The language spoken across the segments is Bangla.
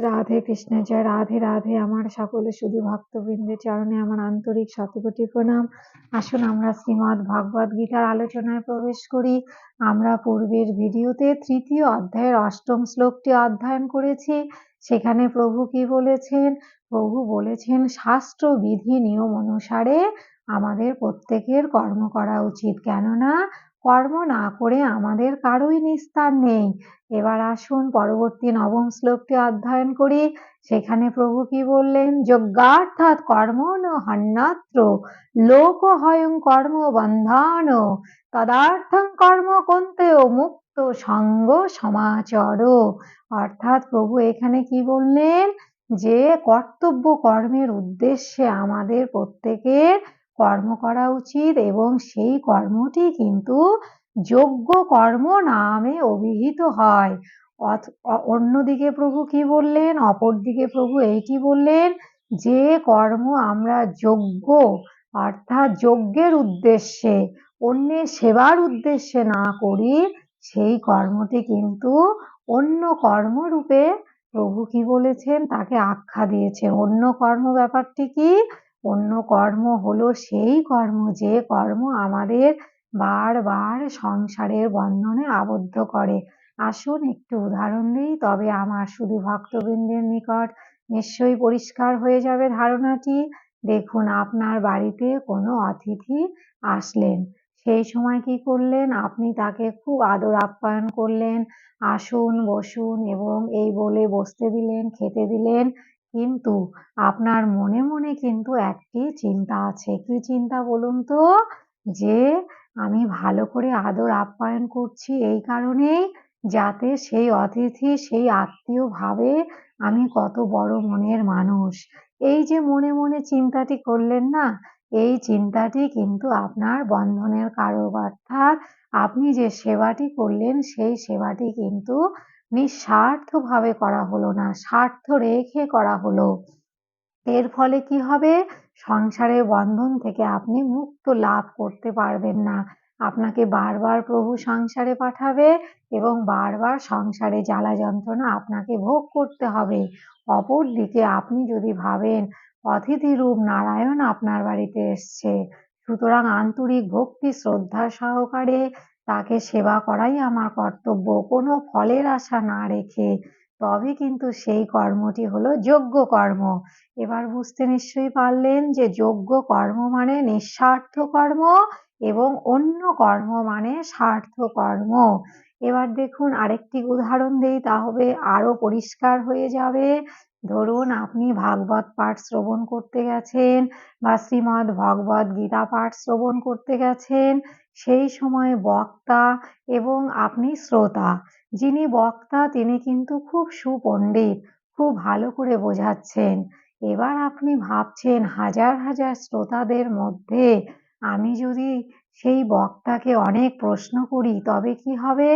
রাধে কৃষ্ণ, জয় রাধে রাধে। আমার সকলে শুধু ভক্তবৃন্দের চরণে আমার আন্তরিক শতকোটি প্রণাম। আসুন আমরা শ্রীমৎ ভগবদ গীতার আলোচনায় প্রবেশ করি। আমরা পূর্বের ভিডিওতে তৃতীয় অধ্যায়ের অষ্টম শ্লোকটি অধ্যয়ন করেছি। সেখানে প্রভু কি বলেছেন? প্রভু বলেছেন, শাস্ত্র বিধি নিয়ম অনুসারে আমাদের প্রত্যেকের কর্ম করা উচিত। কেননা কর্ম না করে আমাদের কারোই নিস্তার নেই। এবার আসুন, পরবর্তী নবম শ্লোকটি অধ্যয়ন করি। সেখানে প্রভু কি বললেন? যজ্ঞার্থাৎ কর্ম হন্যাত্র লোক হয়ং কর্ম বন্ধান, তদার্থং কর্ম কন্তেও মুক্ত সঙ্গ সমাচর। অর্থাৎ প্রভু এখানে কি বললেন? যে কর্তব্য কর্মের উদ্দেশ্যে আমাদের প্রত্যেকের কর্ম করা উচিত এবং সেই কর্মটি কিন্তু যোগ্য কর্ম নামে অভিহিত হয়। অন্যদিকে প্রভু কি বললেন? অপরদিকে প্রভু এইটি বললেন? যে কর্ম আমরা যোগ্য, অর্থাৎ যজ্ঞের উদ্দেশ্যে, অন্যের সেবার উদ্দেশ্যে না করি, সেই কর্মটি কিন্তু অন্য কর্মরূপে প্রভু কি বলেছেন? তাকে আখ্যা দিয়েছেন অন্য কর্ম ব্যাপারটি কি? অন্য কর্ম হলো সেই কর্ম, যে কর্ম আমাদের বারবার সংসারের বন্ধনে আবদ্ধ করে। আসুন, একটু উদাহরণ দিই। তবে আমার শুধু ভক্তবৃন্দের নিকট নিশ্চয়ই পরিষ্কার হয়ে যাবে ধারণাটি। দেখুন, আপনার বাড়িতে কোনো অতিথি আসলেন। সেই সময় কি করলেন? আপনি তাকে খুব আদর আপ্যায়ন করলেন। আসুন, বসুন এবং এই বলে বসতে দিলেন, খেতে দিলেন। কিন্তু আপনার মনে মনে কিন্তু একটি চিন্তা আছে। কি চিন্তা বলুন তো? যে আমি ভালো করে আদর আপ্যায়ন করছি এই কারণেই যাতে সেই অতিথি, সেই আত্মীয় ভাবে আমি কত বড় মনের মানুষ। এই যে মনে মনে চিন্তাটি করলেন না, এই চিন্তাটি কিন্তু আপনার বন্ধনের কারক। অর্থাৎ আপনি যে সেবাটি করলেন, সেই সেবাটি কিন্তু নিঃস্বার্থভাবে করা হলো না, স্বার্থ রেখে করা হলো। এর ফলে কি হবে? সংসারের বন্ধন থেকে আপনি মুক্ত লাভ করতে পারবেন না। আপনাকে বারবার প্রভু সংসারে পাঠাবে এবং বারবার সংসারে জ্বালা যন্ত্রণা আপনাকে ভোগ করতে হবে। অপর দিকে আপনি যদি ভাবেন অতিথি রূপ নারায়ণ আপনার বাড়িতে এসছে, সুতরাং আন্তরিক ভক্তি, শ্রদ্ধা সহকারে তাকে সেবা করাই আমার কর্তব্য। কোনো ফলের আশা না রেখে। তবে কিন্তু সেই কর্মটি হলো যোগ্য কর্ম। এবার বুঝতে নিশ্চয়ই পারলেন যে যোগ্য কর্ম মানে নিঃস্বার্থ কর্ম এবং অন্য কর্ম মানে স্বার্থ কর্ম। এবার দেখুন আরেকটি উদাহরণ দিই, তাহলে আরও পরিষ্কার হয়ে যাবে। ধরুন, আপনি ভাগবত পাঠ শ্রবণ করতে গেছেন বা শ্রীমৎ ভগবত গীতা পাঠ শ্রবণ করতে গেছেন, সেই সময় বক্তা এবং আপনি শ্রোতা। যিনি বক্তা, তিনি কিন্তু খুব সুপণ্ডিত, খুব ভালো করে বোঝাচ্ছেন। এবার আপনি ভাবছেন, হাজার হাজার শ্রোতাদের মধ্যে আমি যদি সেই বক্তাকে অনেক প্রশ্ন করি, তবে কি হবে?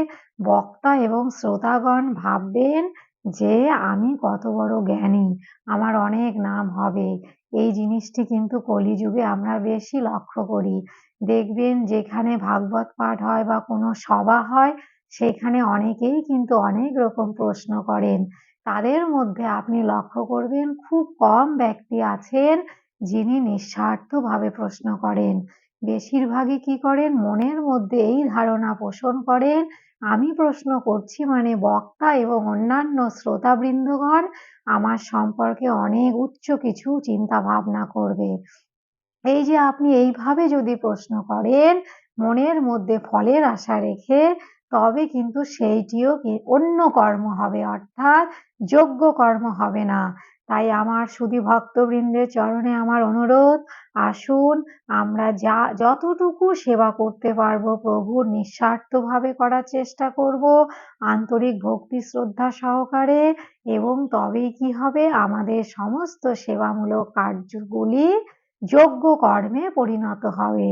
বক্তা এবং শ্রোতাগণ ভাববেন যে আমি কত বড় জ্ঞানী, আমার অনেক নাম হবে। এই জিনিসটি কিন্তু কলিযুগে আমরা বেশি লক্ষ্য করি। দেখবেন যেখানে ভাগবত পাঠ হয় বা কোনো সভা হয়, সেখানে অনেকেই কিন্তু অনেক রকম প্রশ্ন করেন। তাদের মধ্যে আপনি লক্ষ্য করবেন খুব কম ব্যক্তি আছেন যিনি নিঃস্বার্থভাবে প্রশ্ন করেন। বেশিরভাগই কি করেন? মনের মধ্যে এই ধারণা পোষণ করেন আমি প্রশ্ন করছি মানে বক্তা এবং অন্যান্য শ্রোতাবৃন্দগণ আমার সম্পর্কে অনেক উচ্চ কিছু চিন্তা ভাবনা করবে। এই যে আপনি এইভাবে যদি প্রশ্ন করেন, মনের মধ্যে ফলের আশা রেখে, তবে কিন্তু সেইটিও অন্য কর্ম হবে, অর্থাৎ যোগ্য কর্ম হবে না। তাই আমার শুধু ভক্তবৃন্দের চরণে আমার অনুরোধ, আসুন আমরা যা, যতটুকু সেবা করতে পারব প্রভুর নিঃস্বার্থভাবে করার চেষ্টা করব। আন্তরিক ভক্তি শ্রদ্ধা সহকারে এবং তবেই কি হবে? আমাদের সমস্ত সেবামূলক কার্যগুলি যোগ্য কর্মে পরিণত হবে।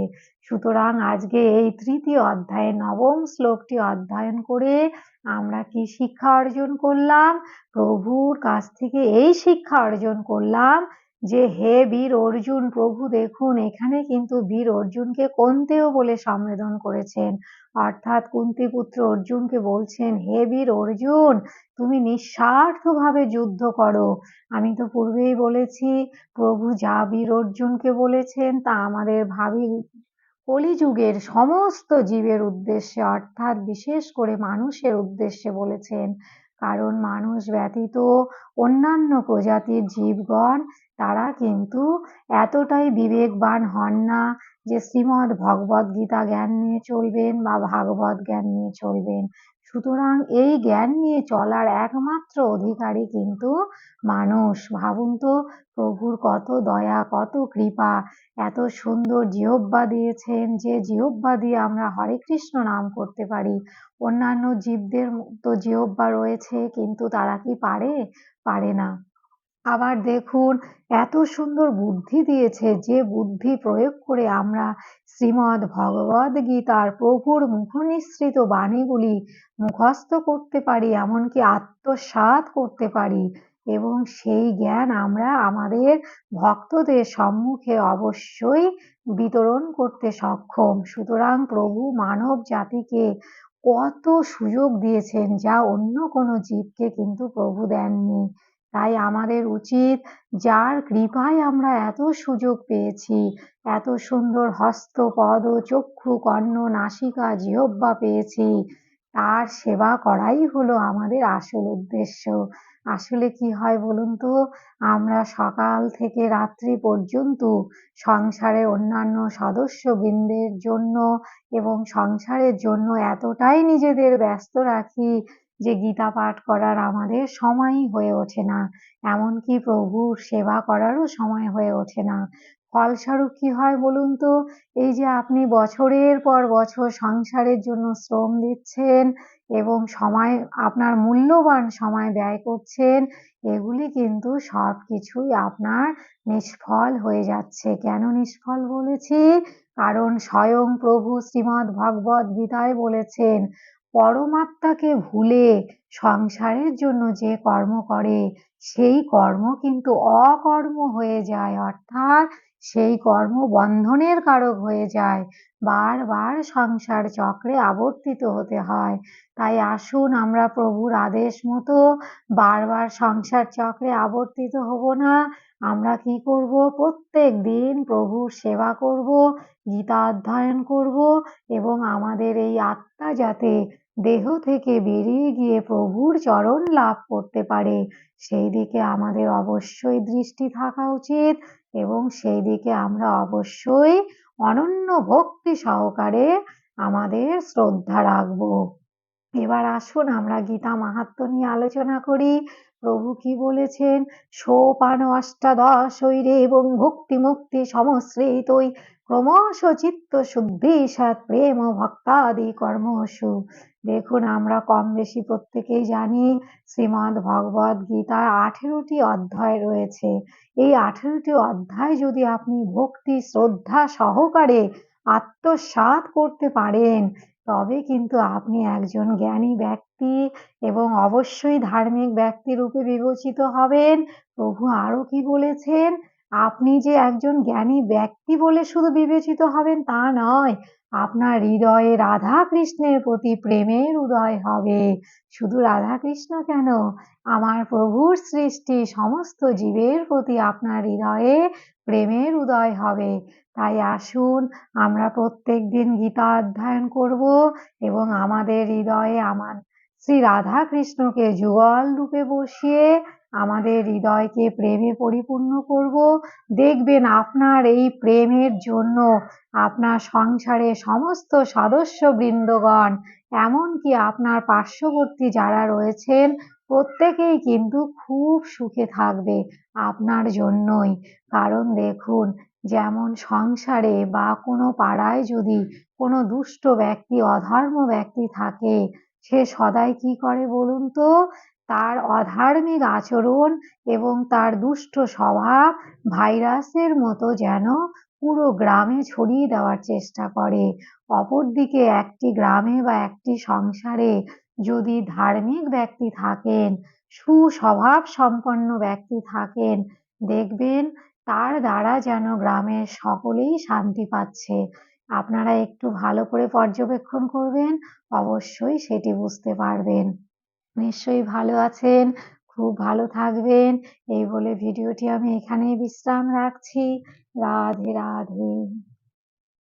সুতরাং আজকে এই তৃতীয় অধ্যায়ে, নবম শ্লোকটি অধ্যয়ন করে আমরা কি শিক্ষা অর্জন করলাম? প্রভুর কাছ থেকে এই শিক্ষা অর্জন করলাম যে, হে বীর অর্জুন, প্রভু দেখুন, এখানে কিন্তু বীর অর্জুনকে কন্তেও বলে সম্বোধন করেছেন। অর্থাৎ কুন্তিপুত্র অর্জুনকে বলছেন, হে বীর অর্জুন, তুমি নিঃস্বার্থভাবে যুদ্ধ করো। আমি তো পূর্বেই বলেছি, প্রভু যা বীর অর্জুনকে বলেছেন তা আমাদের ভাবি কলিযুগের সমস্ত জীবের উদ্দেশ্যে, অর্থাৎ বিশেষ করে মানুষের উদ্দেশ্যে বলেছেন। কারণ মানুষ ব্যতীত অন্যান্য প্রজাতির জীবগণ তারা কিন্তু এতটাই বিবেকবান হন না যে শ্রীমদ্ ভগবদ গীতা জ্ঞান নিয়ে চলবেন বা ভাগবত জ্ঞান নিয়ে চলবেন। সুতরাং এই জ্ঞান নিয়ে চলার একমাত্র অধিকারী কিন্তু মানুষ। ভাবুন তো, প্রভুর কত দয়া, কত কৃপা, এত সুন্দর জিহ্বা দিয়েছেন যে জিহ্বা দিয়ে আমরা হরে কৃষ্ণ নাম করতে পারি। অন্যান্য জীবদের তো জিহ্বা রয়েছে কিন্তু তারা কি পারে? পারে না। আবার দেখুন, এত সুন্দর বুদ্ধি দিয়েছে যে বুদ্ধি প্রয়োগ করে আমরা শ্রীমদ্ ভগবদ গীতার প্রভুর মুখনিসৃত বাণীগুলি মুখস্থ করতে পারি, এমনকি আত্মসাৎ করতে পারি এবং সেই জ্ঞান আমরা আমাদের ভক্তদের সম্মুখে অবশ্যই বিতরণ করতে সক্ষম। সুতরাং প্রভু মানব জাতিকে কত সুযোগ দিয়েছেন যা অন্য কোনো জীবকে কিন্তু প্রভু দেননি। তাই আমাদের উচিত যার কৃপায় আমরা এত সুযোগ পেয়েছি, এত সুন্দর হস্ত, পদ, চক্ষু, কর্ণ, নাসিকা, জিহ্বা পেয়েছি, তার সেবা করাই হলো আমাদের আসল উদ্দেশ্য। আসলে কি হয় বলুন তো? আমরা সকাল থেকে রাত্রি পর্যন্ত সংসারের অন্যান্য সদস্যবৃন্দের জন্য এবং সংসারের জন্য এতটাই নিজেদের ব্যস্ত রাখি যে গীতা পাঠ করার আমাদের সময়ই হয়ে ওঠে না। এমনকি প্রভুর সেবা করারও সময় হয়ে ওঠে না। ফলস্বরূপ কি হয় বলুন তো? এই যে আপনি বছরের পর বছর সংসারের জন্য শ্রম দিচ্ছেন এবং সময়, আপনার মূল্যবান সময় ব্যয় করছেন, এগুলি কিন্তু সব কিছুই আপনার নিষ্ফল হয়ে যাচ্ছে। কেন নিষ্ফল বলেছি? কারণ স্বয়ং প্রভু শ্রীমদ্ ভগবত গীতায় বলেছেন পরমাত্মাকে ভুলে সংসারের জন্য যে কর্ম করে, সেই কর্ম কিন্তু অকর্ম হয়ে যায়। অর্থাৎ সেই কর্ম বন্ধনের কারক হয়ে যায়। বারবার সংসার চক্রে আবর্তিত হতে হয়। তাই আসুন আমরা প্রভুর আদেশ মতো বারবার সংসার চক্রে আবর্তিত হব না। আমরা কি করব? প্রত্যেক দিন প্রভুর সেবা করব গীতা অধ্যয়ন করব এবং আমাদের এই আত্মা যাতে দেহ থেকে বেরিয়ে গিয়ে প্রভুর চরণ লাভ করতে পারে। সেই দিকে আমাদের অবশ্যই দৃষ্টি থাকা উচিত এবং সেই দিকে আমরা অবশ্যই অনন্য ভক্তি সহকারে আমাদের শ্রদ্ধা রাখব। এবার আসুন আমরা গীতা মাহাত্ম নিয়ে আলোচনা করি। প্রভু কি বলেছেন? সোপান অষ্টাদশ ঐরে এবং ভক্তি মুক্তি সমশ্রিতই ক্রমশ চিত্ত শুদ্ধি সৎ প্রেম ভক্তাদি কর্মসু। দেখুন, আমরা কম বেশি প্রত্যেকেই জানি শ্রীমদ্ ভগবদ গীতার আঠেরোটি অধ্যায় রয়েছে। এই আঠেরোটি অধ্যায় যদি আপনি ভক্তি, শ্রদ্ধা সহকারে আত্মসাৎ করতে পারেন, তবে কিন্তু আপনি একজন জ্ঞানী ব্যক্তি এবং অবশ্যই ধার্মিক ব্যক্তি রূপে বিবেচিত হবেন। প্রভু আরও কি বলেছেন? আপনি যে একজন জ্ঞানী ব্যক্তি বলে শুধু বিবেচিত হবেন তা নয়, আপনার হৃদয়ে রাধা কৃষ্ণের প্রতি প্রেমের উদয় হবে। শুধু রাধা কৃষ্ণ কেন? আমার প্রভুর সৃষ্টি সমস্ত জীবের প্রতি আপনার হৃদয়ে প্রেমের উদয় হবে। তাই আসুন, আমরা প্রত্যেক দিন গীতা অধ্যয়ন করব এবং আমাদের হৃদয়ে আমার শ্রী রাধা কৃষ্ণকে যুগল রূপে বসিয়ে আমাদের হৃদয়কে প্রেমে পরিপূর্ণ করব। দেখবেন আপনার এই প্রেমের জন্য আপনার সংসারে সমস্ত সদস্য বৃন্দগণ এমনকি আপনার পার্শ্ববর্তী যারা রয়েছেন, প্রত্যেকেই কিন্তু খুব সুখে থাকবে আপনার জন্যই। কারণ দেখুন, যেমন সংসারে বা কোনো পাড়ায় যদি কোনো দুষ্ট ব্যক্তি, অধর্ম ব্যক্তি থাকে, সে সদাই কি করে বলুন তো? তার অধার্মিক আচরণ এবং তার দুষ্ট স্বভাব ভাইরাসের মতো যেন পুরো গ্রামে ছড়িয়ে দেওয়ার চেষ্টা করে। অপরদিকে একটি গ্রামে বা একটি সংসারে যদি ধার্মিক ব্যক্তি থাকেন, সুস্বভাব সম্পন্ন ব্যক্তি থাকেন, দেখবেন তার দ্বারা যেন গ্রামের সকলেই শান্তি পাচ্ছে। আপনারা একটু ভালো করে পর্যবেক্ষণ করবেন, অবশ্যই সেটি বুঝতে পারবেন। নিশ্চয়ই ভালো আছেন, খুব ভালো থাকবেন। এই বলে ভিডিওটি আমি এখানেই বিশ্রাম রাখছি। রাধে রাধে।